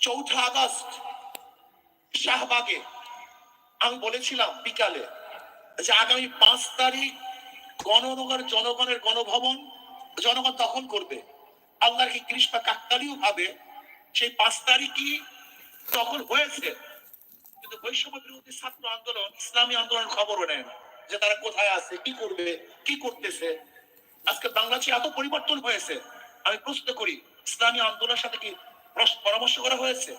চৌঠা আগস্ট, শাহবাগে, আমি বলেছিলাম বিকালে যে আগামী পাঁচ তারিখ গণনগর জনগণের গণভবন, জনগণ দখল করবে। আল্লাহর কি কৃষ্ণা কাকতালীয় ভাবে সেই পাঁচ তারিখই দখল হয়েছে? কিন্তু বৈষম্য বিরোধী ছাত্র আন্দোলন, ইসলামী আন্দোলন খবরও নেয় না যে তারা কোথায় আছে, কি করবে, কি করতেছে। আজকে বাংলাদেশে এত পরিবর্তন হয়েছে। আমি প্রশ্ন করি, ইসলামী আন্দোলনের সাথে কি পরামর্শ করা হয়েছে।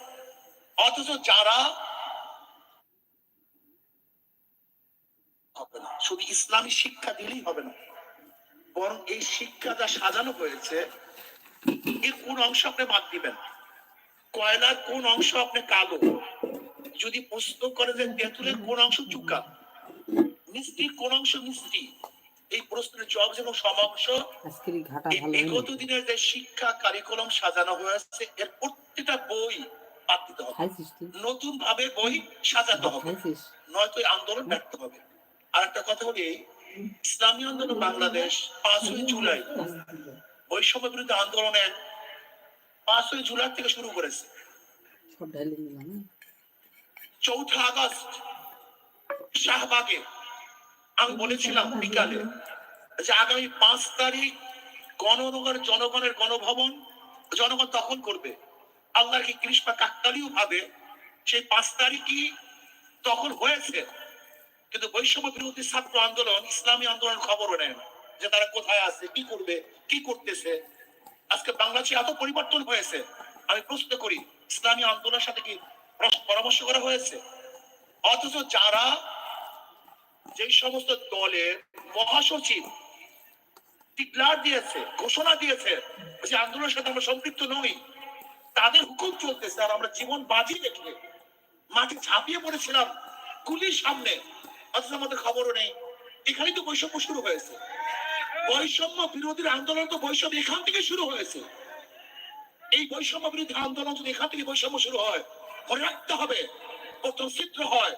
অথচ যারা হবে না, শুধু ইসলামী শিক্ষা দিলেই হবে না, বরং এই শিক্ষা যা সাজানো হয়েছে এর কোন অংশ আপনি বাদ দিবেন? কয়লার কোন অংশ আপনি কালো? যদি প্রশ্ন করে যে তেঁতুলের কোন অংশ চুকা, মিষ্টির কোন অংশ মিষ্টি? এই প্রশ্নের জবাব এবং সমাংশ বিগত দিনের যে শিক্ষা কারিকুলাম সাজানো হয়েছে এর প্রত্যেকটা বই বাদ দিতে হবে। নতুন ভাবে বই সাজাতে হবে। নয়তো আন্দোলন ব্যর্থ হবে। আর একটা কথা বলি ইসলামী আন্দোলন বাংলাদেশ পাঁচই জুলাই বৈষম্য বিরুদ্ধে আন্দোলনের পাঁচই জুলাই থেকে শুরু করেছে। না চৌঠা আগস্ট শাহবাগে আমি বলেছিলাম বিকালে যে আগামী পাঁচ তারিখ গণনগর জনগণের গণভবন, জনগণ দখল করবে। আল্লাহর কি কৃষ্ণা কাকতালীয় ভাবে সেই পাঁচ তারিখই দখল হয়েছে? কিন্তু বৈষম্য বিরোধী ছাত্র আন্দোলন, ইসলামী আন্দোলন খবরও নেয় না যে তারা কোথায় আছে, কি করবে, কি করতেছে। আজকে বাংলাদেশে এত পরিবর্তন হয়েছে। আমি প্রশ্ন করি, ইসলামী আন্দোলনের সাথে কি পরামর্শ করা হয়েছে? অথচ যারা যেই সমস্ত দলের মহাসচিব ডিক্লার দিয়েছে, ঘোষণা দিয়েছে যে আন্দোলনের সাথে আমরা সম্পৃক্ত নই, তাদের হুকুম চলতেছে আর আমরা জীবন বাজি রেখে মাটি ঝাঁপিয়ে পড়েছিলাম সামনে, অথচ আমাদের খবরও নেই। এখানেই তো বৈষম্য শুরু হয়েছে। বৈষম্য বিরোধীর আন্দোলন তো বৈষম্য এখান থেকে শুরু হয়েছে। এই বৈষম্য বিরোধী আন্দোলন যদি এখান থেকে বৈষম্য শুরু হয়, মনে রাখতে হবে প্রথম চিত্র হয়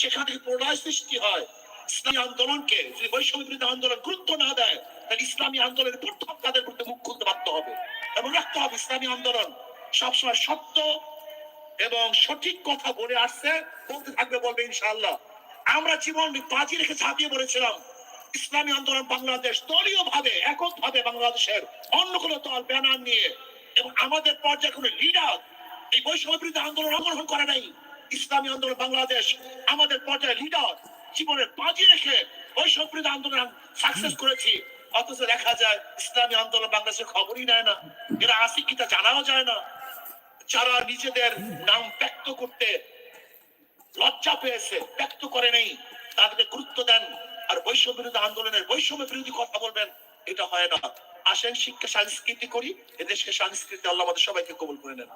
সেখান থেকে প্রলয় সৃষ্টি হয়, ইসলামী আন্দোলনকে যদি বৈষম্য বিরোধী আন্দোলন গুরুত্ব না দেয়, তাহলে ইসলামী আন্দোলনের প্রথম তাদের বিরুদ্ধে মুখ খুলতে বাধ্য হবে? এবং রাখতে হবে ইসলামী আন্দোলন সবসময় সত্য এবং সঠিক কথা বলে আসছে, বলতে থাকবে, বলবে ইনশাআল্লাহ। আমরা জীবন বাজি রেখে ঝাঁপিয়ে পড়েছিলাম। ইসলামী আন্দোলন বাংলাদেশ দলীয় ভাবে একক ভাবে বাংলাদেশের অন্য কোন দল ব্যানার নিয়ে এবং আমাদের পর্যায়ে কোনো লিডার এই বৈষম্য বিরোধী আন্দোলন অংশগ্রহণ করে নাই। ইসলামী আন্দোলন বাংলাদেশ আমাদের পর্যায়ে লিডার জীবনের বাজি রেখে বৈষম্য বিরোধী আন্দোলন সাকসেস করেছি। অথচ দেখা যায় ইসলামী আন্দোলন বাংলাদেশের খবরই নেয় না। এরা আসি কি তা জানাও যায় না। যারা নিজেদের নাম ব্যক্ত করতে লজ্জা পেয়েছে ব্যক্ত করে নেই তাদেরকে গুরুত্ব দেন আর বৈষম্য বিরোধী আন্দোলনের বৈষম্য বিরোধী কথা বলবেন এটা হয় না। আসেন শিক্ষা সংস্কৃতি করি এদেশকে সংস্কৃতি আল্লাহ আমাদের সবাইকে কবুল করে নেন।